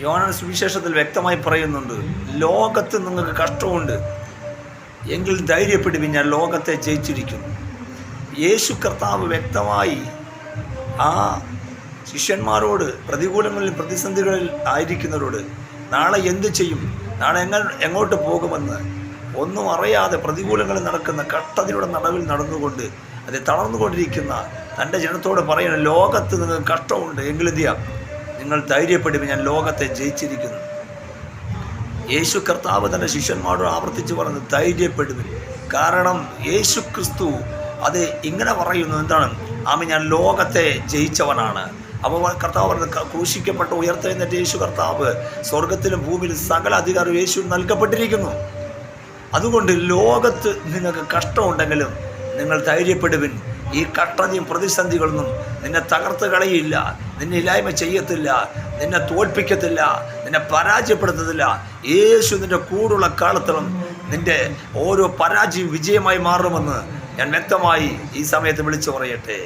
യോഹന സുവിശേഷത്തിൽ വ്യക്തമായി പറയുന്നുണ്ട് ലോകത്ത് നിങ്ങൾക്ക് കഷ്ടമുണ്ട്. എങ്കിൽ ധൈര്യപ്പെടുവിൻ ഞാൻ ലോകത്തെ ജയിച്ചിരിക്കുന്നു. യേശു കർത്താവ് വ്യക്തമായി ആ ശിഷ്യന്മാരോട് പ്രതികൂലങ്ങളിൽ പ്രതിസന്ധികളിൽ ആയിരിക്കുന്നവരോട് നാളെ എന്ത് ചെയ്യും? നാളെ എങ്ങ എങ്ങോട്ട് പോകുമെന്ന്? ഒന്നും അറിയാതെ പ്രതികൂലങ്ങളിൽ നടക്കുന്ന കഷ്ടതയുടെ നടവിൽ നടന്നുകൊണ്ട് അത് തളർന്നുകൊണ്ടിരിക്കുന്ന തന്റെ ജനത്തോട് പറയണം ലോകത്ത് നിങ്ങൾക്ക് കഷ്ടമുണ്ട്. എങ്കിലും ചെയ്യാം? നിങ്ങൾ ധൈര്യപ്പെടുമ്പോൾ ഞാൻ ലോകത്തെ ജയിച്ചിരിക്കുന്നു. യേശു കർത്താവ് തന്റെ ശിഷ്യന്മാരോട് ആവർത്തിച്ച് പറഞ്ഞു ധൈര്യപ്പെടുവിൻ. കാരണം യേശു ക്രിസ്തു അത് ഇങ്ങനെ പറയുന്നു എന്താണ്? ആമ ഞാൻ ലോകത്തെ ജയിച്ചവനാണ്. അപ്പോൾ കർത്താവ് പറഞ്ഞു "ക- ക്രൂശിക്കപ്പെട്ട ഉയർത്തെഴുന്നേറ്റ യേശു കർത്താവ് സ്വർഗത്തിലും ഭൂമിയിലും സകല അധികാരം യേശു നൽകപ്പെട്ടിരിക്കുന്നു. അതുകൊണ്ട് ലോകത്ത് നിങ്ങൾക്ക് കഷ്ടമുണ്ടെങ്കിലും നിങ്ങൾ ധൈര്യപ്പെടുവിൻ. ഈ കട്ടതിയും പ്രതിസന്ധികളൊന്നും നിന്നെ തകർത്ത് കളയില്ല നിന്നെ ഇല്ലായ്മ ചെയ്യത്തില്ല നിന്നെ തോൽപ്പിക്കത്തില്ല നിന്നെ പരാജയപ്പെടുത്തത്തില്ല. യേശു നിന്റെ കൂടുള്ള കാലത്തോളം നിന്റെ ഓരോ പരാജയം വിജയമായി മാറുമെന്ന് ഞാൻ വ്യക്തമായി ഈ സമയത്ത് വിളിച്ചു പറയട്ടെ.